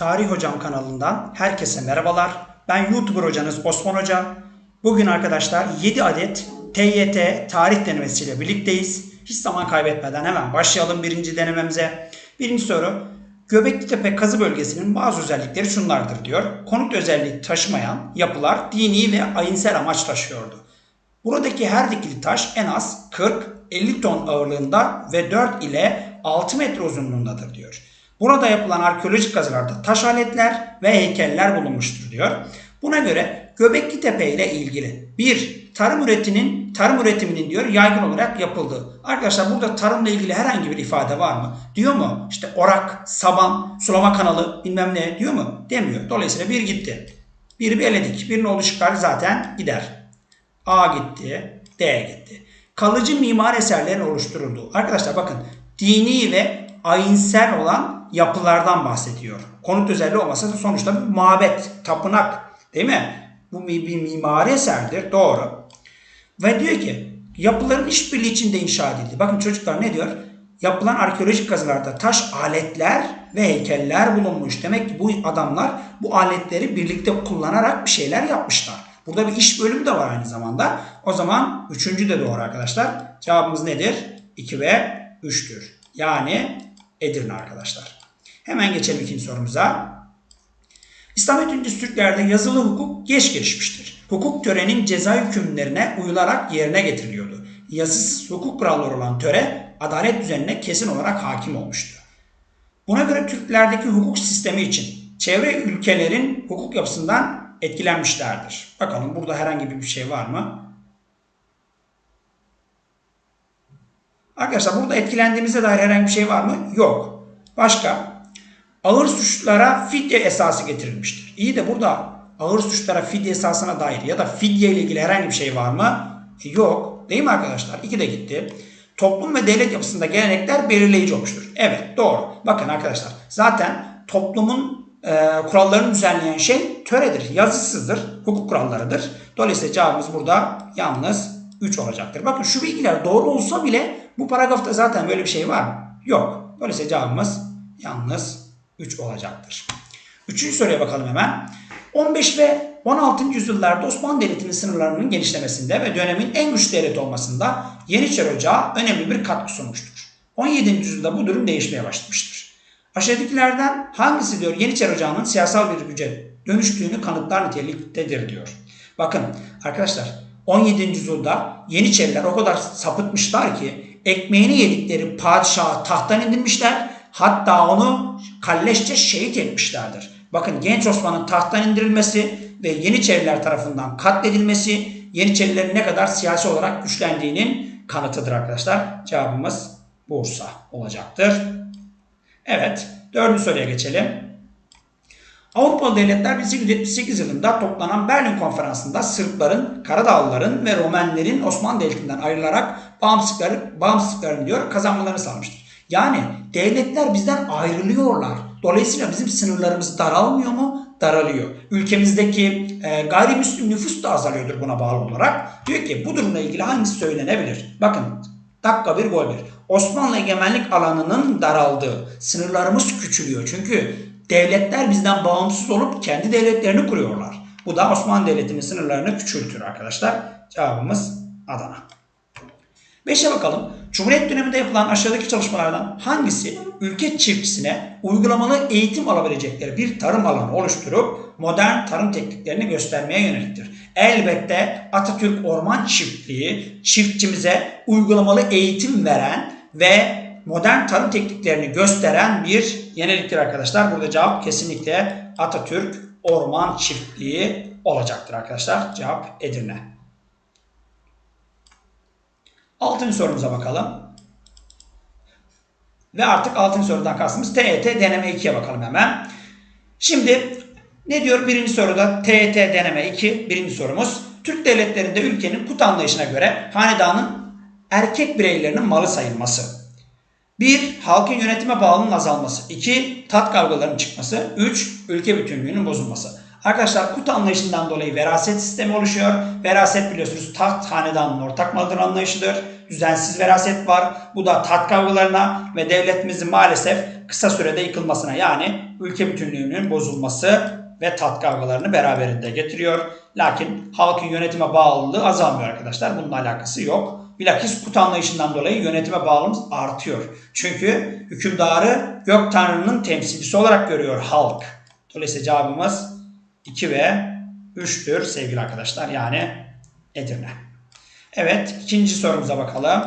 Tarih Hocam kanalından herkese merhabalar. Ben YouTuber hocanız Osman Hoca. Bugün arkadaşlar 7 adet TYT tarih denemesiyle birlikteyiz. Hiç zaman kaybetmeden hemen başlayalım birinci denememize. Birinci soru. Göbekli Tepe kazı bölgesinin bazı özellikleri şunlardır diyor. Konut özelliği taşımayan yapılar dini ve ayinsel amaç taşıyordu. Buradaki her dikili taş en az 40-50 ton ağırlığında ve 4 ile 6 metre uzunluğundadır diyor. Burada yapılan arkeolojik kazılarda taş aletler ve heykeller bulunmuştur diyor. Buna göre Göbekli Tepe ile ilgili bir tarım üretiminin tarım üretiminin diyor yaygın olarak yapıldığı. Arkadaşlar burada tarımla ilgili herhangi bir ifade var mı? Diyor mu? İşte orak, saban, sulama kanalı bilmem ne diyor mu? Demiyor. Dolayısıyla bir gitti. Biri bir eledik. Birinin olduğu şıklar zaten gider. A gitti, D gitti. Kalıcı mimar eserlerin oluşturulduğu. Arkadaşlar bakın dini ve ayinsel olan yapılardan bahsediyor. Konut özelliği olmasa da sonuçta bir mabet, tapınak değil mi? Bu bir, bir mimari eserdir. Doğru. Ve diyor ki yapıların işbirliği içinde inşa edildi. Bakın çocuklar ne diyor? Yapılan arkeolojik kazılarda taş aletler ve heykeller bulunmuş. Demek ki bu adamlar bu aletleri birlikte kullanarak bir şeyler yapmışlar. Burada bir iş bölümü de var aynı zamanda. O zaman üçüncü de doğru arkadaşlar. Cevabımız nedir? 2 ve 3'tür. Yani Edirne arkadaşlar. Hemen geçelim ikinci sorumuza. İslam öncesi Türklerde yazılı hukuk geç gelişmiştir. Hukuk törenin ceza hükümlerine uyularak yerine getiriliyordu. Yazısız hukuk kuralları olan töre adalet düzenine kesin olarak hakim olmuştu. Buna göre Türklerdeki hukuk sistemi için çevre ülkelerin hukuk yapısından etkilenmişlerdir. Bakalım burada herhangi bir şey var mı? Arkadaşlar burada etkilendiğimize dair herhangi bir şey var mı? Yok. Başka? Ağır suçlara fidye esası getirilmiştir. İyi de burada ağır suçlara fidye esasına dair ya da fidye ile ilgili herhangi bir şey var mı? E, yok. Değil mi arkadaşlar? İki de gitti. Toplum ve devlet yapısında gelenekler belirleyici olmuştur. Evet doğru. Bakın arkadaşlar zaten toplumun e, kurallarını düzenleyen şey töredir. Yazısızdır. Hukuk kurallarıdır. Dolayısıyla cevabımız burada yalnız 3 olacaktır. Bakın şu bilgiler doğru olsa bile bu paragrafta zaten böyle bir şey var mı? Yok. Dolayısıyla cevabımız yalnız 3 olacaktır. Üçüncü soruya bakalım hemen. 15 ve 16. yüzyıllarda Osmanlı Devleti'nin sınırlarının genişlemesinde ve dönemin en güçlü devlet olmasında Yeniçeri Ocağı önemli bir katkı sunmuştur. 17. yüzyılda bu durum değişmeye başlamıştır. Aşağıdakilerden hangisi diyor Yeniçeri Ocağı'nın siyasal bir güce dönüştüğünü kanıtlar niteliktedir diyor. Bakın arkadaşlar 17. yüzyılda Yeniçeriler o kadar sapıtmışlar ki ekmeğini yedikleri padişahı tahttan indirmişler hatta onu kalleşçe şehit etmişlerdir. Bakın Genç Osman'ın tahttan indirilmesi ve Yeniçeriler tarafından katledilmesi Yeniçerilerin ne kadar siyasi olarak güçlendiğinin kanıtıdır arkadaşlar. Cevabımız Bursa olacaktır. Evet, dördüncü soruya geçelim. Avrupalı devletler 1878 yılında toplanan Berlin Konferansı'nda Sırpların, Karadağlıların ve Romenlerin Osmanlı Devleti'nden ayrılarak bağımsızlıkları, bağımsızlıklarını diyor kazanmalarını sağlamıştır. Yani devletler bizden ayrılıyorlar. Dolayısıyla bizim sınırlarımız daralmıyor mu? Daralıyor. Ülkemizdeki e, gayrimüslim nüfus da azalıyordur buna bağlı olarak. Diyor ki bu durumla ilgili hangisi söylenebilir? Bakın dakika bir gol bir. Osmanlı egemenlik alanının daraldığı, sınırlarımız küçülüyor. Çünkü devletler bizden bağımsız olup kendi devletlerini kuruyorlar. Bu da Osmanlı Devleti'nin sınırlarını küçültür arkadaşlar. Cevabımız Adana. Beşe bakalım. Cumhuriyet döneminde yapılan aşağıdaki çalışmalardan hangisi ülke çiftçisine uygulamalı eğitim alabilecekleri bir tarım alanı oluşturup modern tarım tekniklerini göstermeye yöneliktir? Elbette Atatürk Orman Çiftliği çiftçimize uygulamalı eğitim veren ve modern tarım tekniklerini gösteren bir yeniliktir arkadaşlar. Burada cevap kesinlikle Atatürk Orman Çiftliği olacaktır arkadaşlar. Cevap Edirne. Altıncı sorumuza bakalım. Ve artık altıncı sorudan kastımız TET deneme 2'ye bakalım hemen. Şimdi ne diyor birinci soruda TET deneme 2 birinci sorumuz. Türk devletlerinde ülkenin kut anlayışına göre hanedanın erkek bireylerinin malı sayılması. 1. Halkın yönetime bağlılığının azalması. 2. Tat kavgalarının çıkması. 3. Ülke bütünlüğünün bozulması. Arkadaşlar kut anlayışından dolayı veraset sistemi oluşuyor. Veraset biliyorsunuz taht hanedanın ortak malıdır anlayışıdır. Düzensiz veraset var. Bu da taht kavgalarına ve devletimizin maalesef kısa sürede yıkılmasına yani ülke bütünlüğünün bozulması ve tat kavgalarını beraberinde getiriyor. Lakin halkın yönetime bağlılığı azalmıyor arkadaşlar. Bununla alakası yok. Bilakis kut anlayışından dolayı yönetime bağlılığımız artıyor. Çünkü hükümdarı gök tanrının temsilcisi olarak görüyor halk. Dolayısıyla cevabımız 2 ve 3'tür sevgili arkadaşlar. Yani Edirne. Evet ikinci sorumuza bakalım.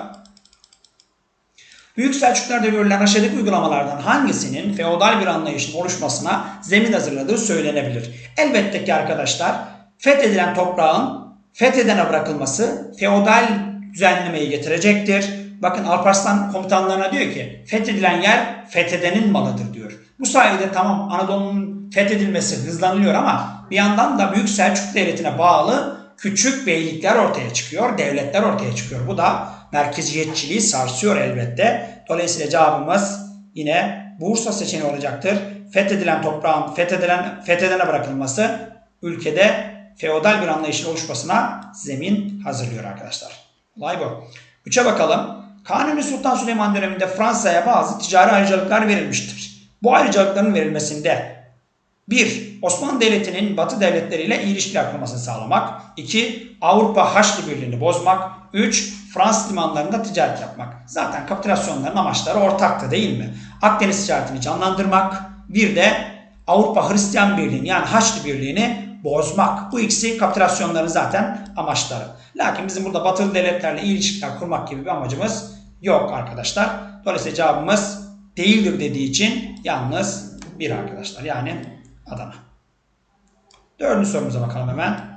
Büyük Selçuklularda görülen aşağıdaki uygulamalardan hangisinin feodal bir anlayışın oluşmasına zemin hazırladığı söylenebilir? Elbette ki arkadaşlar fethedilen toprağın fethedene bırakılması feodal düzenlemeyi getirecektir. Bakın Alparslan komutanlarına diyor ki fethedilen yer fethedenin malıdır diyor. Bu sayede tamam Anadolu'nun fethedilmesi hızlanılıyor ama bir yandan da Büyük Selçuk Devleti'ne bağlı küçük beylikler ortaya çıkıyor, devletler ortaya çıkıyor. Bu da merkeziyetçiliği sarsıyor elbette. Dolayısıyla cevabımız yine Bursa seçeneği olacaktır. Fethedilen toprağın fethedilen, fethedene bırakılması ülkede feodal bir anlayışın oluşmasına zemin hazırlıyor arkadaşlar. Olay bu. Üçe bakalım. Kanuni Sultan Süleyman döneminde Fransa'ya bazı ticari ayrıcalıklar verilmiştir. Bu ayrıcalıkların verilmesinde 1. Osmanlı Devleti'nin Batı devletleriyle iyi ilişkiler kurmasını sağlamak. 2. Avrupa Haçlı Birliği'ni bozmak. 3. Fransız limanlarında ticaret yapmak. Zaten kapitülasyonların amaçları ortaktı değil mi? Akdeniz ticaretini canlandırmak. Bir de Avrupa Hristiyan Birliği'ni yani Haçlı Birliği'ni bozmak. Bu ikisi kapitülasyonların zaten amaçları. Lakin bizim burada batılı devletlerle iyi ilişkiler kurmak gibi bir amacımız yok arkadaşlar. Dolayısıyla cevabımız değildir dediği için yalnız bir arkadaşlar. Yani Adana. Dördüncü sorumuza bakalım hemen.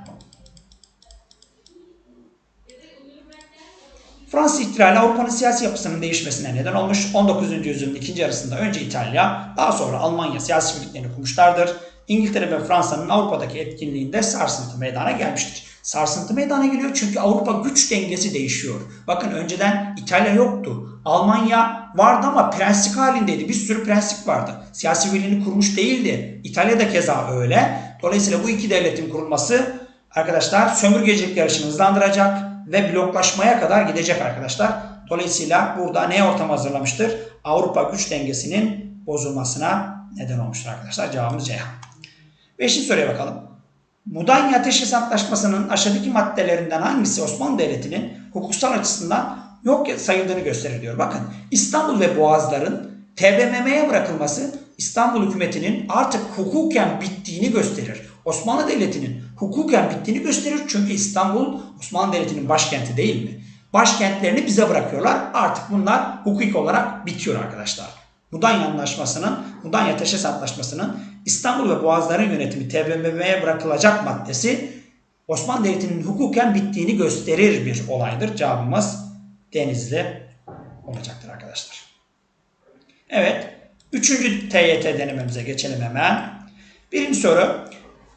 Fransız ihtilali Avrupa'nın siyasi yapısının değişmesine neden olmuş. 19. yüzyılın ikinci yarısında önce İtalya, daha sonra Almanya siyasi birliklerini kurmuşlardır. İngiltere ve Fransa'nın Avrupa'daki etkinliğinde sarsıntı meydana gelmiştir. Sarsıntı meydana geliyor çünkü Avrupa güç dengesi değişiyor. Bakın önceden İtalya yoktu. Almanya vardı ama prenslik halindeydi. Bir sürü prenslik vardı. Siyasi birliğini kurmuş değildi. İtalya da keza öyle. Dolayısıyla bu iki devletin kurulması arkadaşlar sömürgecilik yarışını hızlandıracak ve bloklaşmaya kadar gidecek arkadaşlar. Dolayısıyla burada ne ortam hazırlamıştır? Avrupa güç dengesinin bozulmasına neden olmuştur arkadaşlar. Cevabımız Ceyhan. Beşinci soruya bakalım. Mudanya Ateşkes Antlaşması'nın aşağıdaki maddelerinden hangisi Osmanlı Devleti'nin hukuksal açısından yok sayıldığını gösterir diyor. Bakın İstanbul ve Boğazların TBMM'ye bırakılması İstanbul hükümetinin artık hukuken bittiğini gösterir. Osmanlı Devleti'nin hukuken bittiğini gösterir. Çünkü İstanbul Osmanlı Devleti'nin başkenti değil mi? Başkentlerini bize bırakıyorlar. Artık bunlar hukuk olarak bitiyor arkadaşlar. Mudanya Anlaşması'nın, Mudanya Teşes Antlaşması'nın İstanbul ve Boğazların yönetimi TBMM'ye bırakılacak maddesi Osmanlı Devleti'nin hukuken bittiğini gösterir bir olaydır. Cevabımız Denizli olacaktır arkadaşlar. Evet. Üçüncü TYT denememize geçelim hemen. Birinci soru.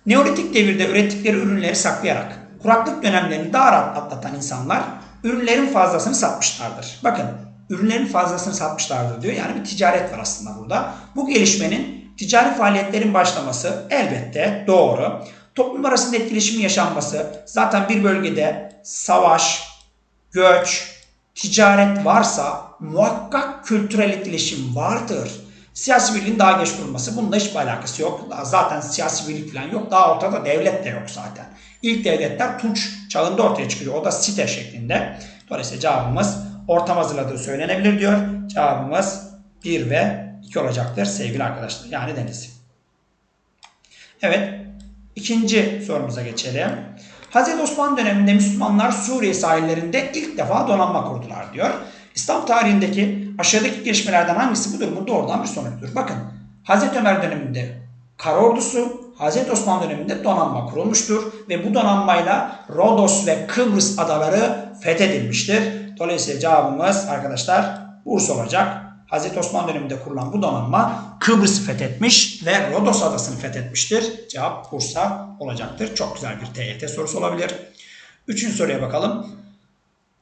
Neolitik devirde ürettikleri ürünleri saklayarak kuraklık dönemlerini daha rahat atlatan insanlar ürünlerin fazlasını satmışlardır. Bakın ürünlerin fazlasını satmışlardır diyor. Yani bir ticaret var aslında burada. Bu gelişmenin ticari faaliyetlerin başlaması elbette doğru. Toplum arasında etkileşimin yaşanması zaten bir bölgede savaş, göç, ticaret varsa muhakkak kültürel etkileşim vardır. Siyasi birliğin daha geç kurulması bununla hiçbir alakası yok. Zaten siyasi birlik falan yok. Daha ortada devlet de yok zaten. İlk devletler Tunç çağında ortaya çıkıyor. O da site şeklinde. Dolayısıyla cevabımız ortam hazırladığı söylenebilir diyor. Cevabımız 1 ve 2 olacaktır sevgili arkadaşlar. Yani deniz. Evet. ikinci sorumuza geçelim. Hazreti Osman döneminde Müslümanlar Suriye sahillerinde ilk defa donanma kurdular diyor. İslam tarihindeki aşağıdaki gelişmelerden hangisi bu durumun doğrudan bir sonucudur? Bakın Hazreti Ömer döneminde kara ordusu, Hazreti Osman döneminde donanma kurulmuştur ve bu donanmayla Rodos ve Kıbrıs adaları fethedilmiştir. Dolayısıyla cevabımız arkadaşlar Bursa olacak. Hazreti Osman döneminde kurulan bu donanma Kıbrıs'ı fethetmiş ve Rodos adasını fethetmiştir. Cevap Bursa olacaktır. Çok güzel bir TYT sorusu olabilir. Üçüncü soruya bakalım.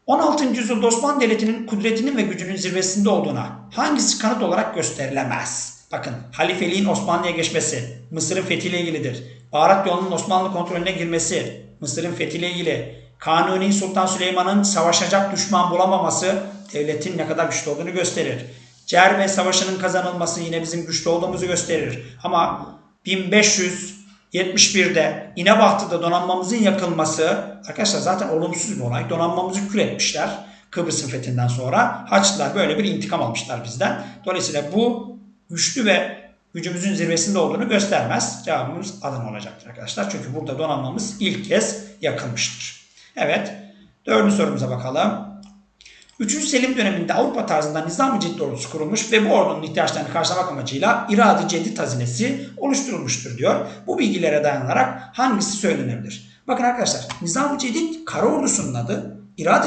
16. yüzyılda Osmanlı Devleti'nin kudretinin ve gücünün zirvesinde olduğuna hangisi kanıt olarak gösterilemez? Bakın halifeliğin Osmanlı'ya geçmesi Mısır'ın fethiyle ilgilidir. Baharat yolunun Osmanlı kontrolüne girmesi Mısır'ın fethiyle ilgili. Kanuni Sultan Süleyman'ın savaşacak düşman bulamaması devletin ne kadar güçlü olduğunu gösterir. Cerme Savaşı'nın kazanılması yine bizim güçlü olduğumuzu gösterir. Ama 1571'de İnebahtı'da donanmamızın yakılması arkadaşlar zaten olumsuz bir olay. Donanmamızı kül etmişler Kıbrıs'ın fethinden sonra. Haçlılar böyle bir intikam almışlar bizden. Dolayısıyla bu güçlü ve gücümüzün zirvesinde olduğunu göstermez. Cevabımız Adana olacaktır arkadaşlar. Çünkü burada donanmamız ilk kez yakılmıştır. Evet. Dördüncü sorumuza bakalım. 3. Selim döneminde Avrupa tarzında Nizam-ı ordusu kurulmuş ve bu ordunun ihtiyaçlarını karşılamak amacıyla İradi Cedid oluşturulmuştur diyor. Bu bilgilere dayanarak hangisi söylenebilir? Bakın arkadaşlar Nizam-ı kara ordusunun adı,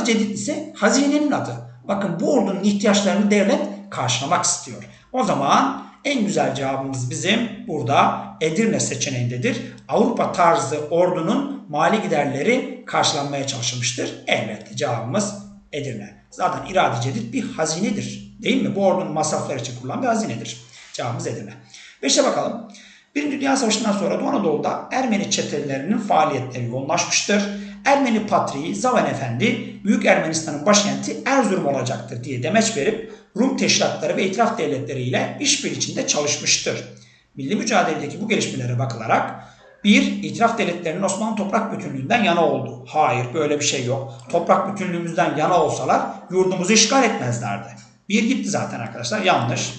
Cedid ise hazinenin adı. Bakın bu ordunun ihtiyaçlarını devlet karşılamak istiyor. O zaman en güzel cevabımız bizim burada Edirne seçeneğindedir. Avrupa tarzı ordunun mali giderleri karşılanmaya çalışılmıştır. Elbette cevabımız Edirne. Zaten irade cedid bir hazinedir. Değil mi? Bu ordunun masrafları için kullanılan bir hazinedir. Cevabımız Edirne. Beşe bakalım. Birinci Dünya Savaşı'ndan sonra Doğu Anadolu'da Ermeni çetelerinin faaliyetleri yoğunlaşmıştır. Ermeni patriği Zaven Efendi, Büyük Ermenistan'ın başkenti Erzurum olacaktır diye demeç verip Rum teşkilatları ve itiraf devletleriyle işbirliği içinde çalışmıştır. Milli mücadeledeki bu gelişmelere bakılarak bir, itiraf devletlerinin Osmanlı toprak bütünlüğünden yana oldu. Hayır böyle bir şey yok. Toprak bütünlüğümüzden yana olsalar yurdumuzu işgal etmezlerdi. Bir gitti zaten arkadaşlar yanlış.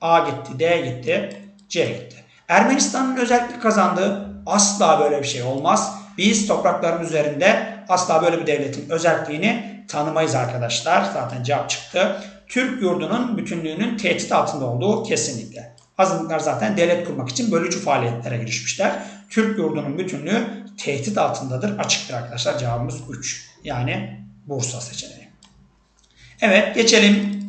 A gitti, D gitti, C gitti. Ermenistan'ın özellik kazandığı asla böyle bir şey olmaz. Biz toprakların üzerinde asla böyle bir devletin özelliğini tanımayız arkadaşlar. Zaten cevap çıktı. Türk yurdunun bütünlüğünün tehdit altında olduğu kesinlikle. Azınlıklar zaten devlet kurmak için bölücü faaliyetlere girişmişler. Türk yurdunun bütünlüğü tehdit altındadır. Açıktır arkadaşlar. Cevabımız 3. Yani Bursa seçeneği. Evet geçelim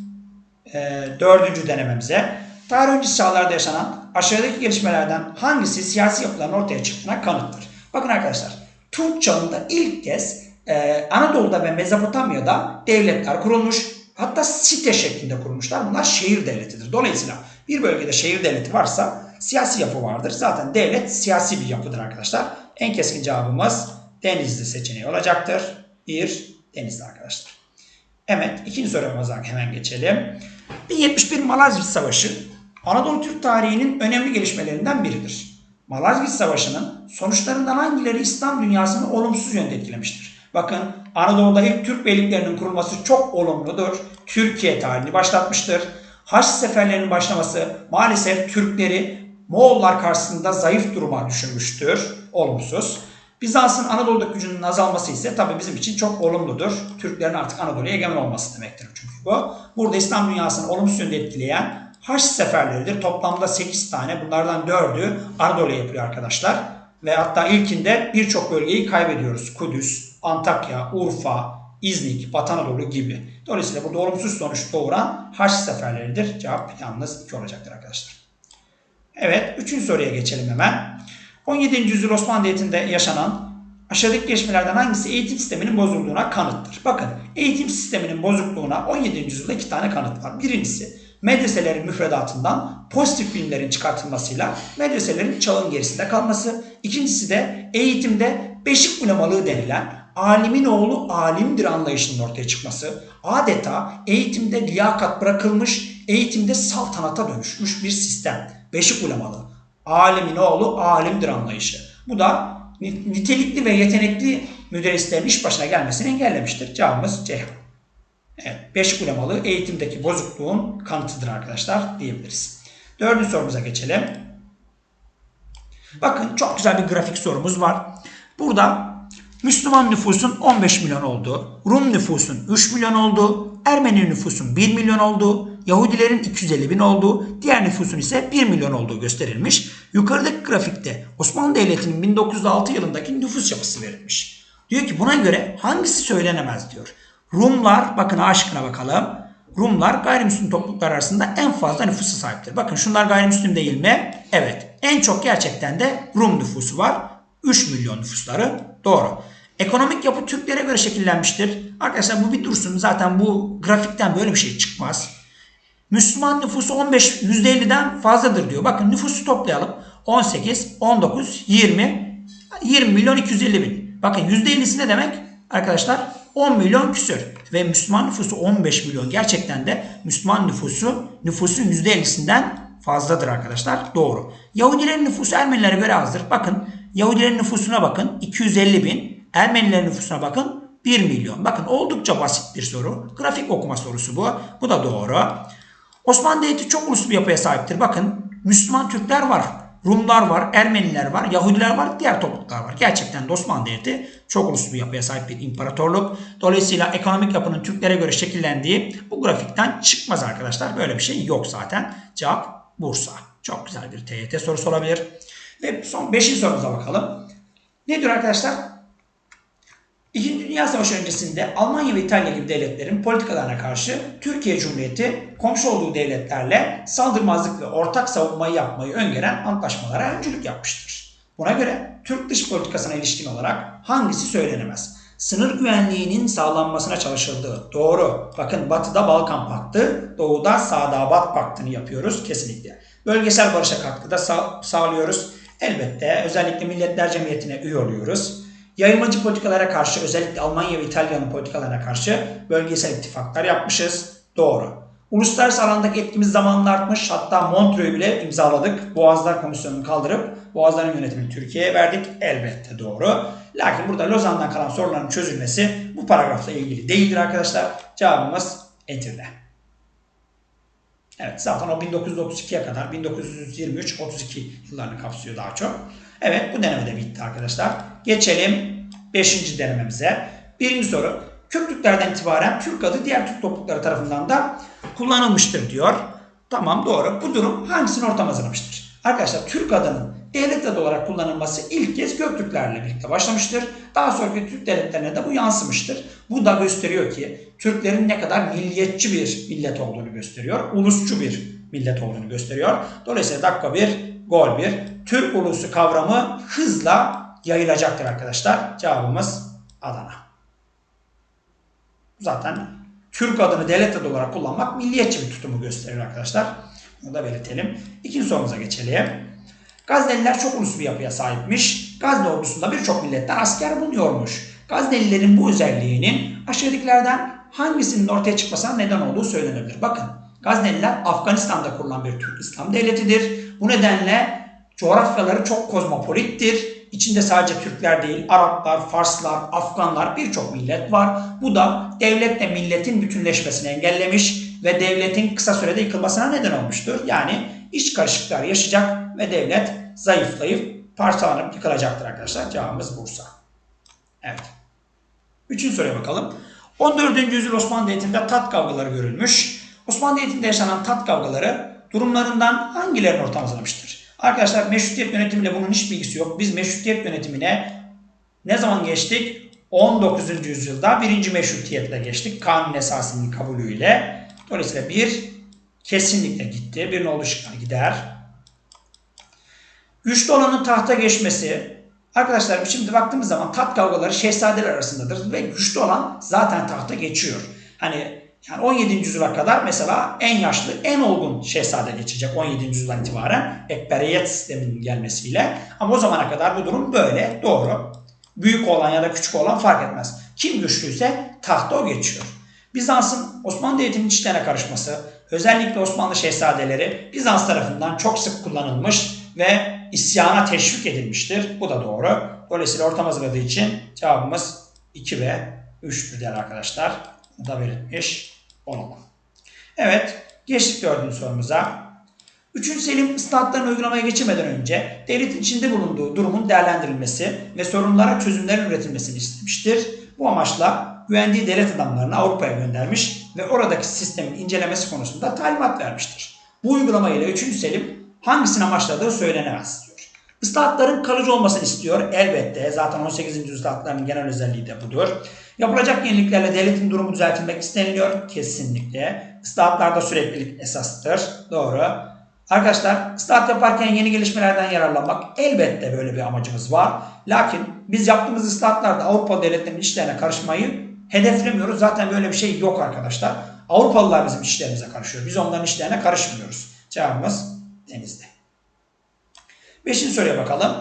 e, dördüncü denememize. Tarih öncesi çağlarda yaşanan aşağıdaki gelişmelerden hangisi siyasi yapıların ortaya çıktığına kanıttır? Bakın arkadaşlar Tunç çağında ilk kez e, Anadolu'da ve Mezopotamya'da devletler kurulmuş. Hatta site şeklinde kurmuşlar. Bunlar şehir devletidir. Dolayısıyla bir bölgede şehir devleti varsa siyasi yapı vardır. Zaten devlet siyasi bir yapıdır arkadaşlar. En keskin cevabımız Denizli seçeneği olacaktır. Bir Denizli arkadaşlar. Evet ikinci sorumuza hemen geçelim. 1071 Malazgirt Savaşı Anadolu Türk tarihinin önemli gelişmelerinden biridir. Malazgirt Savaşı'nın sonuçlarından hangileri İslam dünyasını olumsuz yönde etkilemiştir? Bakın Anadolu'da ilk Türk beyliklerinin kurulması çok olumludur. Türkiye tarihini başlatmıştır. Haç seferlerinin başlaması maalesef Türkleri Moğollar karşısında zayıf duruma düşürmüştür. Olumsuz. Bizans'ın Anadolu'daki gücünün azalması ise tabii bizim için çok olumludur. Türklerin artık Anadolu'ya egemen olması demektir çünkü bu. Burada İslam dünyasını olumsuz yönde etkileyen Haç seferleridir. Toplamda 8 tane. Bunlardan 4'ü Anadolu'ya yapılıyor arkadaşlar. Ve hatta ilkinde birçok bölgeyi kaybediyoruz. Kudüs, Antakya, Urfa, İznik, Batı Anadolu gibi. Dolayısıyla burada olumsuz sonuç doğuran Haç seferleridir. Cevap yalnız 2 olacaktır arkadaşlar. Evet, üçüncü soruya geçelim hemen. 17. yüzyıl Osmanlı Devleti'nde yaşanan aşağıdaki gelişmelerden hangisi eğitim sisteminin bozulduğuna kanıttır? Bakın, eğitim sisteminin bozukluğuna 17. yüzyılda iki tane kanıt var. Birincisi, medreselerin müfredatından pozitif bilimlerin çıkartılmasıyla medreselerin çağın gerisinde kalması. İkincisi de eğitimde beşik ulemalığı denilen alimin oğlu alimdir anlayışının ortaya çıkması. Adeta eğitimde liyakat bırakılmış, eğitimde saltanata dönüşmüş bir sistem. Beşik ulemalığı. Alimin oğlu alimdir anlayışı. Bu da nitelikli ve yetenekli müderrislerin iş başına gelmesini engellemiştir. Cevabımız Ceyhan. Evet, beş ulemalı eğitimdeki bozukluğun kanıtıdır arkadaşlar diyebiliriz. Dördüncü sorumuza geçelim. Bakın çok güzel bir grafik sorumuz var. Burada Müslüman nüfusun 15 milyon olduğu, Rum nüfusun 3 milyon olduğu, Ermeni nüfusun 1 milyon olduğu, Yahudilerin 250 bin olduğu, diğer nüfusun ise 1 milyon olduğu gösterilmiş. Yukarıdaki grafikte Osmanlı Devleti'nin 1906 yılındaki nüfus yapısı verilmiş. Diyor ki buna göre hangisi söylenemez diyor. Rumlar, bakın A şıkkına bakalım. Rumlar gayrimüslim topluluklar arasında en fazla nüfusa sahiptir. Bakın şunlar gayrimüslim değil mi? Evet. En çok gerçekten de Rum nüfusu var. 3 milyon nüfusları. Doğru. Ekonomik yapı Türklere göre şekillenmiştir. Arkadaşlar bu bir dursun. Zaten bu grafikten böyle bir şey çıkmaz. Müslüman nüfusu 15 %50'den fazladır diyor. Bakın nüfusu toplayalım. 18, 19, 20, 20 milyon 250 bin. Bakın %50'si ne demek? Arkadaşlar 10 milyon küsür ve Müslüman nüfusu 15 milyon. Gerçekten de Müslüman nüfusu nüfusun %50'sinden fazladır arkadaşlar. Doğru. Yahudilerin nüfusu Ermenilere göre azdır. Bakın Yahudilerin nüfusuna bakın 250 bin. Ermenilerin nüfusuna bakın 1 milyon. Bakın oldukça basit bir soru. Grafik okuma sorusu bu. Bu da doğru. Osmanlı Devleti çok uluslu bir yapıya sahiptir. Bakın Müslüman Türkler var. Rumlar var, Ermeniler var, Yahudiler var, diğer topluluklar var. Gerçekten de Osmanlı Devleti çok uluslu bir yapıya sahip bir imparatorluk. Dolayısıyla ekonomik yapının Türklere göre şekillendiği bu grafikten çıkmaz arkadaşlar. Böyle bir şey yok zaten. Cevap Bursa. Çok güzel bir TYT sorusu olabilir. Ve son 5. sorumuza bakalım. Ne diyor arkadaşlar? İkinci Dünya Savaşı öncesinde Almanya ve İtalya gibi devletlerin politikalarına karşı Türkiye Cumhuriyeti komşu olduğu devletlerle saldırmazlık ve ortak savunmayı yapmayı öngören antlaşmalara öncülük yapmıştır. Buna göre Türk dış politikasına ilişkin olarak hangisi söylenemez? Sınır güvenliğinin sağlanmasına çalışıldığı. Doğru. Bakın batıda Balkan Paktı, doğuda Sadabat Paktı'nı yapıyoruz kesinlikle. Bölgesel barışa katkıda sağ sağlıyoruz. Elbette özellikle Milletler Cemiyeti'ne üye oluyoruz. Yayılmacı politikalara karşı özellikle Almanya ve İtalya'nın politikalarına karşı bölgesel ittifaklar yapmışız. Doğru. Uluslararası alandaki etkimiz zamanla artmış. Hatta Montreux'u bile imzaladık. Boğazlar Komisyonu'nu kaldırıp Boğazların yönetimini Türkiye'ye verdik. Elbette doğru. Lakin burada Lozan'dan kalan soruların çözülmesi bu paragrafla ilgili değildir arkadaşlar. Cevabımız Edirne. Evet zaten o 1932'ye kadar 1923-32 yıllarını kapsıyor daha çok. Evet bu deneme de bitti arkadaşlar. Geçelim 5. denememize. Birinci soru. Kürtlüklerden itibaren Türk adı diğer Türk toplulukları tarafından da kullanılmıştır diyor. Tamam doğru. Bu durum hangisini ortam hazırlamıştır? Arkadaşlar Türk adının devlet adı olarak kullanılması ilk kez Göktürklerle birlikte başlamıştır. Daha sonraki Türk devletlerine de bu yansımıştır. Bu da gösteriyor ki Türklerin ne kadar milliyetçi bir millet olduğunu gösteriyor. Ulusçu bir millet olduğunu gösteriyor. Dolayısıyla dakika bir, gol bir. Türk ulusu kavramı hızla yayılacaktır arkadaşlar. Cevabımız Adana. Zaten Türk adını devlet adı olarak kullanmak milliyetçi bir tutumu gösterir arkadaşlar. Bunu da belirtelim. İkinci sorumuza geçelim. Gazneliler çok uluslu bir yapıya sahipmiş. Gazne ordusunda birçok milletten asker bulunuyormuş. Gaznelilerin bu özelliğinin aşağıdakilerden hangisinin ortaya çıkmasına neden olduğu söylenebilir. Bakın Gazneliler Afganistan'da kurulan bir Türk İslam devletidir. Bu nedenle coğrafyaları çok kozmopolittir. İçinde sadece Türkler değil, Araplar, Farslar, Afganlar birçok millet var. Bu da devletle milletin bütünleşmesini engellemiş ve devletin kısa sürede yıkılmasına neden olmuştur. Yani iç karışıklıklar yaşayacak ve devlet zayıflayıp parçalanıp yıkılacaktır arkadaşlar. Cevabımız Bursa. Evet. Üçüncü soruya bakalım. 14. yüzyıl Osmanlı Devleti'nde tat kavgaları görülmüş. Osmanlı Devleti'nde yaşanan tat kavgaları durumlarından hangilerini ortam hazırlamıştır? Arkadaşlar meşrutiyet yönetimiyle bunun hiç bilgisi yok. Biz meşrutiyet yönetimine ne zaman geçtik? 19. yüzyılda birinci meşrutiyetle geçtik. Kanun esasının kabulüyle. Dolayısıyla bir kesinlikle gitti. Bir nolu şıklar gider. Güçlü olanın tahta geçmesi. Arkadaşlar şimdi baktığımız zaman taht kavgaları şehzadeler arasındadır ve güçlü olan zaten tahta geçiyor. Hani yani 17. yüzyıla kadar mesela en yaşlı, en olgun şehzade geçecek 17. yüzyıldan itibaren ekberiyet sisteminin gelmesiyle. Ama o zamana kadar bu durum böyle. Doğru. Büyük olan ya da küçük olan fark etmez. Kim güçlüyse tahta o geçiyor. Bizans'ın Osmanlı Devleti'nin içlerine karışması, özellikle Osmanlı şehzadeleri Bizans tarafından çok sık kullanılmış ve isyana teşvik edilmiştir. Bu da doğru. Dolayısıyla ortam hazırladığı için cevabımız 2 ve 3'tür değerli arkadaşlar. Bu da belirtmiş olalım. Evet, geçtik dördüncü sorumuza. Üçüncü Selim ıslahatlarını uygulamaya geçirmeden önce devletin içinde bulunduğu durumun değerlendirilmesi ve sorunlara çözümlerin üretilmesini istemiştir. Bu amaçla güvendiği devlet adamlarını Avrupa'ya göndermiş ve oradaki sistemin incelemesi konusunda talimat vermiştir. Bu uygulama ile 3. Selim hangisini amaçladığı söylenemez. Islahatların kalıcı olmasını istiyor elbette. Zaten 18. yüzyıl ıslahatlarının genel özelliği de budur. Yapılacak yeniliklerle devletin durumu düzeltilmek isteniliyor. Kesinlikle. Islahatlarda süreklilik esastır. Doğru. Arkadaşlar ıslahat yaparken yeni gelişmelerden yararlanmak elbette böyle bir amacımız var. Lakin biz yaptığımız ıslahatlarda Avrupa devletlerinin işlerine karışmayı hedeflemiyoruz. Zaten böyle bir şey yok arkadaşlar. Avrupalılar bizim işlerimize karışıyor. Biz onların işlerine karışmıyoruz. Cevabımız denizde. Beşinci soruya bakalım.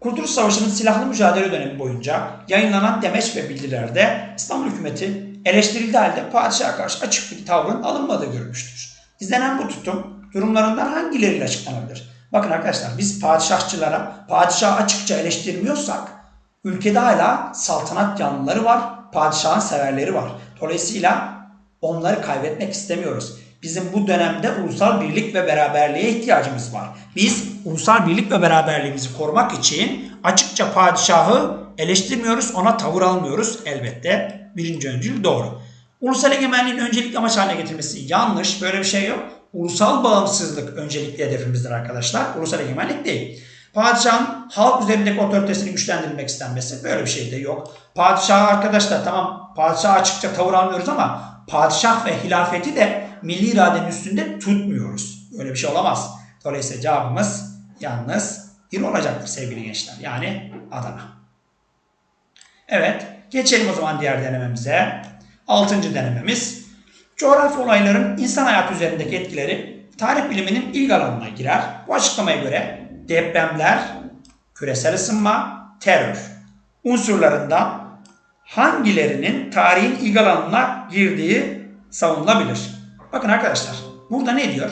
Kurtuluş Savaşı'nın silahlı mücadele dönemi boyunca yayınlanan demeç ve bildirilerde İstanbul hükümeti eleştirildiği halde padişaha karşı açık bir tavrın alınmadığı görülmüştür. İzlenen bu tutum durumlarından hangileriyle açıklanabilir? Bakın arkadaşlar biz padişahçılara, padişahı açıkça eleştirmiyorsak ülkede hala saltanat yanlıları var, padişahın severleri var. Dolayısıyla onları kaybetmek istemiyoruz. Bizim bu dönemde ulusal birlik ve beraberliğe ihtiyacımız var. Biz ulusal birlik ve beraberliğimizi korumak için açıkça padişahı eleştirmiyoruz, ona tavır almıyoruz. Elbette birinci öncül doğru. Ulusal egemenliğin öncelikli amaç haline getirmesi yanlış. Böyle bir şey yok. Ulusal bağımsızlık öncelikli hedefimizdir arkadaşlar. Ulusal egemenlik değil. Padişahın halk üzerindeki otoritesini güçlendirmek istenmesi böyle bir şey de yok. Padişah arkadaşlar tamam padişah açıkça tavır almıyoruz ama padişah ve hilafeti de milli iradenin üstünde tutmuyoruz. Böyle bir şey olamaz. Dolayısıyla cevabımız yalnız bir olacaktır sevgili gençler. Yani Adana. Evet geçelim o zaman diğer denememize. Altıncı denememiz. Coğrafi olayların insan hayatı üzerindeki etkileri tarih biliminin ilk alanına girer. Bu açıklamaya göre depremler, küresel ısınma, terör unsurlarından hangilerinin tarihin ilk alanına girdiği savunulabilir. Bakın arkadaşlar burada ne diyor?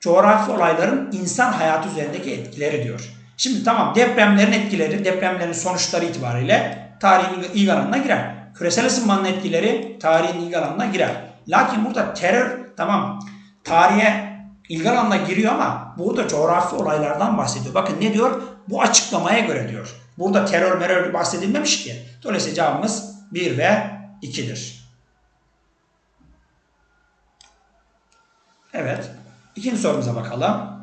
Coğrafi olayların insan hayatı üzerindeki etkileri diyor. Şimdi tamam depremlerin etkileri, depremlerin sonuçları itibariyle tarihin ilk alanına girer. Küresel ısınmanın etkileri tarihin ilk alanına girer. Lakin burada terör tamam tarihe ilk alanına giriyor ama burada coğrafi olaylardan bahsediyor. Bakın ne diyor? Bu açıklamaya göre diyor. Burada terör merör bahsedilmemiş ki. Dolayısıyla cevabımız 1 ve 2'dir. Evet. İkinci sorumuza bakalım.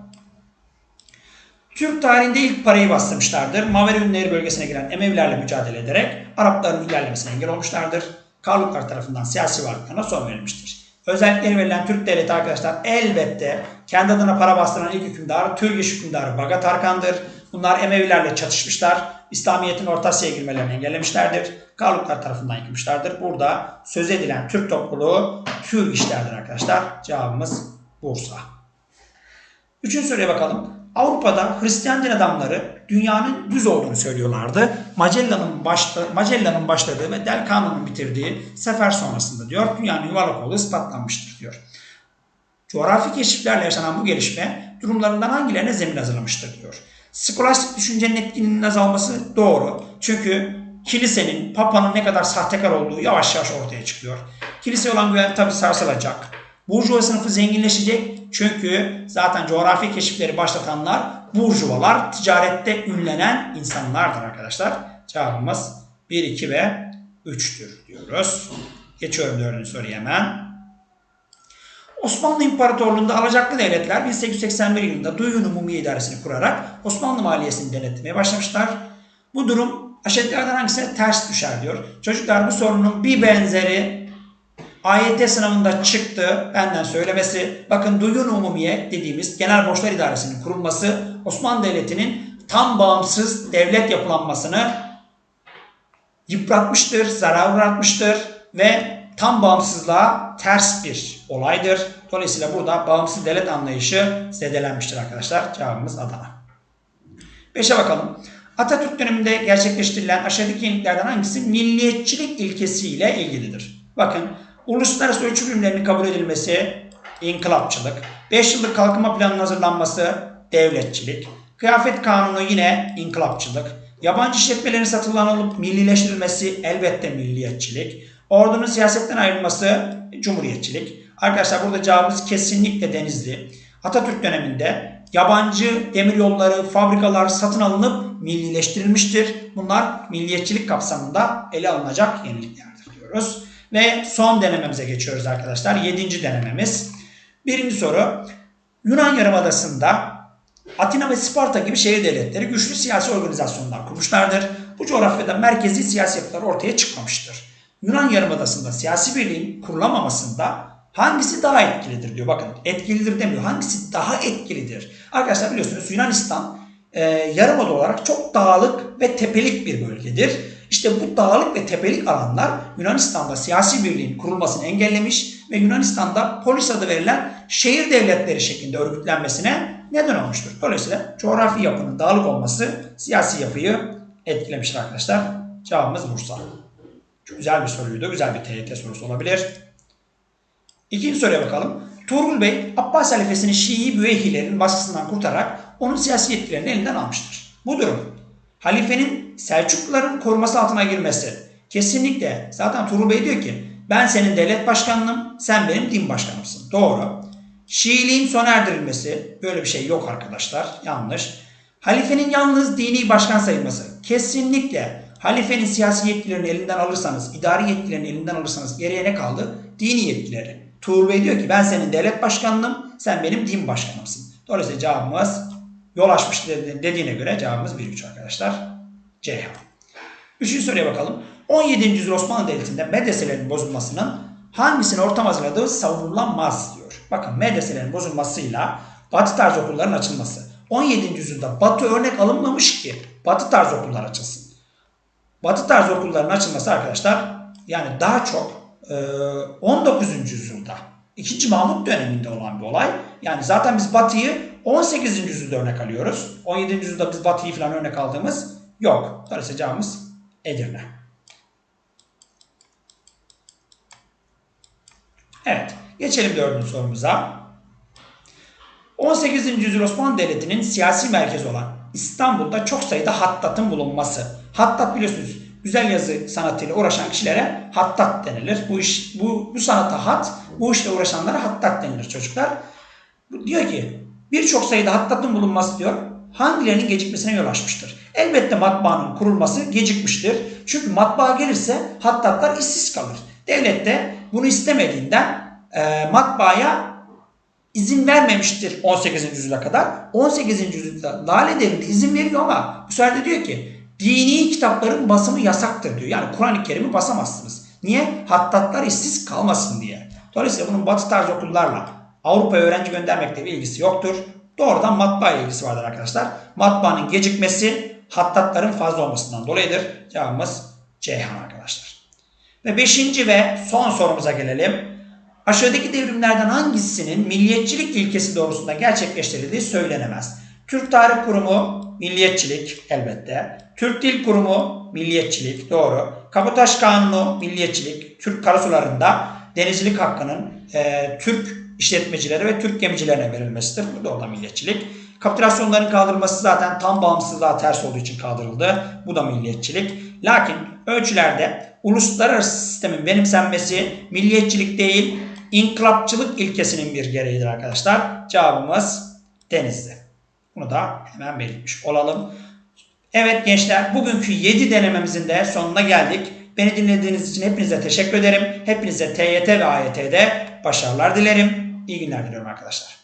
Türk tarihinde ilk parayı bastırmışlardır. Maveri Ünlüleri bölgesine giren Emevilerle mücadele ederek Arapların ilerlemesine engel olmuşlardır. Karluklar tarafından siyasi varlıklarına son verilmiştir. Özellikleri verilen Türk devleti arkadaşlar elbette kendi adına para bastıran ilk hükümdar Türk iş hükümdarı Bagat Arkan'dır. Bunlar Emevilerle çatışmışlar. İslamiyet'in Orta Asya'ya girmelerini engellemişlerdir. Karluklar tarafından yıkmışlardır. Burada söz edilen Türk topluluğu Türk işlerdir arkadaşlar. Cevabımız Bursa. Üçüncü soruya bakalım. Avrupa'da Hristiyan din adamları dünyanın düz olduğunu söylüyorlardı. Magellan'ın başla, Magellan'ın başladığı ve Del Cano'nun bitirdiği sefer sonrasında diyor dünyanın yuvarlak olduğu ispatlanmıştır diyor. Coğrafi keşiflerle yaşanan bu gelişme durumlarından hangilerine zemin hazırlamıştır diyor. Skolastik düşüncenin etkinliğinin azalması doğru. Çünkü kilisenin, papanın ne kadar sahtekar olduğu yavaş yavaş ortaya çıkıyor. Kilise olan güven tabi sarsılacak. Burjuva sınıfı zenginleşecek çünkü zaten coğrafi keşifleri başlatanlar burjuvalar, ticarette ünlenen insanlardır arkadaşlar. Cevabımız 1, 2 ve 3'tür diyoruz. Geçiyorum dördüncü soruya hemen. Osmanlı İmparatorluğu'nda alacaklı devletler 1881 yılında Duyun Umumi İdaresi'ni kurarak Osmanlı maliyesini denetlemeye başlamışlar. Bu durum aşağıdakilerden hangisine ters düşer diyor. Çocuklar bu sorunun bir benzeri AYT sınavında çıktı benden söylemesi. Bakın Duyun Umumiye dediğimiz Genel Borçlar İdaresi'nin kurulması Osmanlı Devleti'nin tam bağımsız devlet yapılanmasını yıpratmıştır, zarar uğratmıştır ve tam bağımsızlığa ters bir olaydır. Dolayısıyla burada bağımsız devlet anlayışı zedelenmiştir arkadaşlar. Cevabımız Adana. 5'e bakalım. Atatürk döneminde gerçekleştirilen aşağıdaki yeniliklerden hangisi milliyetçilik ilkesiyle ilgilidir? Bakın uluslararası ölçü birimlerinin kabul edilmesi inkılapçılık, 5 yıllık kalkınma planının hazırlanması devletçilik, kıyafet kanunu yine inkılapçılık, yabancı işletmelerin satılan olup millileştirilmesi elbette milliyetçilik, ordunun siyasetten ayrılması cumhuriyetçilik. Arkadaşlar burada cevabımız kesinlikle Denizli. Atatürk döneminde yabancı demiryolları, fabrikalar satın alınıp millileştirilmiştir. Bunlar milliyetçilik kapsamında ele alınacak yeniliklerdir diyoruz. Ve son denememize geçiyoruz arkadaşlar. Yedinci denememiz. Birinci soru. Yunan Yarımadası'nda Atina ve Sparta gibi şehir devletleri güçlü siyasi organizasyonlar kurmuşlardır. Bu coğrafyada merkezi siyasi yapılar ortaya çıkmamıştır. Yunan Yarımadası'nda siyasi birliğin kurulamamasında hangisi daha etkilidir diyor. Bakın etkilidir demiyor. Hangisi daha etkilidir? Arkadaşlar biliyorsunuz Yunanistan e, yarımada olarak çok dağlık ve tepelik bir bölgedir. İşte bu dağlık ve tepelik alanlar Yunanistan'da siyasi birliğin kurulmasını engellemiş ve Yunanistan'da polis adı verilen şehir devletleri şeklinde örgütlenmesine neden olmuştur. Dolayısıyla coğrafi yapının dağılık olması siyasi yapıyı etkilemiştir arkadaşlar. Cevabımız Bursa. Çok güzel bir soruydu. Güzel bir TYT sorusu olabilir. İkinci soruya bakalım. Tuğrul Bey, Abbas halifesini Şii Büveyhilerin baskısından kurtararak onun siyasi yetkilerini elinden almıştır. Bu durum halifenin Selçukluların koruması altına girmesi kesinlikle zaten Tuğrul Bey diyor ki ben senin devlet başkanınım, sen benim din başkanımsın. Doğru. Şiiliğin sona erdirilmesi böyle bir şey yok arkadaşlar. Yanlış. Halifenin yalnız dini başkan sayılması kesinlikle halifenin siyasi yetkilerini elinden alırsanız, idari yetkilerini elinden alırsanız geriye ne kaldı? Dini yetkileri. Tuğrul Bey diyor ki ben senin devlet başkanınım, sen benim din başkanımsın. Dolayısıyla cevabımız yol açmış dediğine göre cevabımız 1-3 arkadaşlar. Ceyhan. Üçüncü soruya bakalım. 17. yüzyıl Osmanlı Devleti'nde medreselerin bozulmasının hangisinin ortam hazırladığı savunulamaz diyor. Bakın medreselerin bozulmasıyla batı tarzı okulların açılması. 17. yüzyılda batı örnek alınmamış ki batı tarzı okullar açılsın. Batı tarzı okulların açılması arkadaşlar yani daha çok 19. yüzyılda 2. Mahmut döneminde olan bir olay. Yani zaten biz Batı'yı 18. yüzyılda örnek alıyoruz. 17. yüzyılda biz Batı'yı falan örnek aldığımız yok. Dolayısıyla cevabımız Edirne. Evet. Geçelim dördüncü sorumuza. 18. yüzyıl Osmanlı Devleti'nin siyasi merkezi olan İstanbul'da çok sayıda hattatın bulunması. Hattat biliyorsunuz güzel yazı sanatıyla uğraşan kişilere hattat denilir. Bu iş bu, bu sanata hat, bu işle uğraşanlara hattat denilir çocuklar. Diyor ki birçok sayıda hattatın bulunması diyor hangilerinin gecikmesine yol açmıştır. Elbette matbaanın kurulması gecikmiştir. Çünkü matbaa gelirse hattatlar işsiz kalır. Devlet de bunu istemediğinden e, matbaaya izin vermemiştir 18. yüzyıla kadar. 18. yüzyılda Lale Devri'nde izin veriyor ama bu sefer de diyor ki dini kitapların basımı yasaktır diyor. Yani Kur'an-ı Kerim'i basamazsınız. Niye? Hattatlar işsiz kalmasın diye. Dolayısıyla bunun batı tarzı okullarla Avrupa'ya öğrenci göndermekte bir ilgisi yoktur. Doğrudan matbaa ilgisi vardır arkadaşlar. Matbaanın gecikmesi hattatların fazla olmasından dolayıdır. Cevabımız Ceyhan arkadaşlar. Ve beşinci ve son sorumuza gelelim. Aşağıdaki devrimlerden hangisinin milliyetçilik ilkesi doğrusunda gerçekleştirildiği söylenemez. Türk Tarih Kurumu milliyetçilik elbette. Türk Dil Kurumu milliyetçilik doğru. Kabutaş Kanunu milliyetçilik. Türk karasularında denizcilik hakkının e, Türk işletmecilere ve Türk gemicilerine verilmesidir. Bu da o da milliyetçilik. Kapitülasyonların kaldırılması zaten tam bağımsızlığa ters olduğu için kaldırıldı. Bu da milliyetçilik. Lakin ölçülerde uluslararası sistemin benimsenmesi milliyetçilik değil, inkılapçılık ilkesinin bir gereğidir arkadaşlar. Cevabımız Denizli. Bunu da hemen belirtmiş olalım. Evet gençler bugünkü 7 denememizin de sonuna geldik. Beni dinlediğiniz için hepinize teşekkür ederim. Hepinize TYT ve AYT'de başarılar dilerim. İyi günler diliyorum arkadaşlar.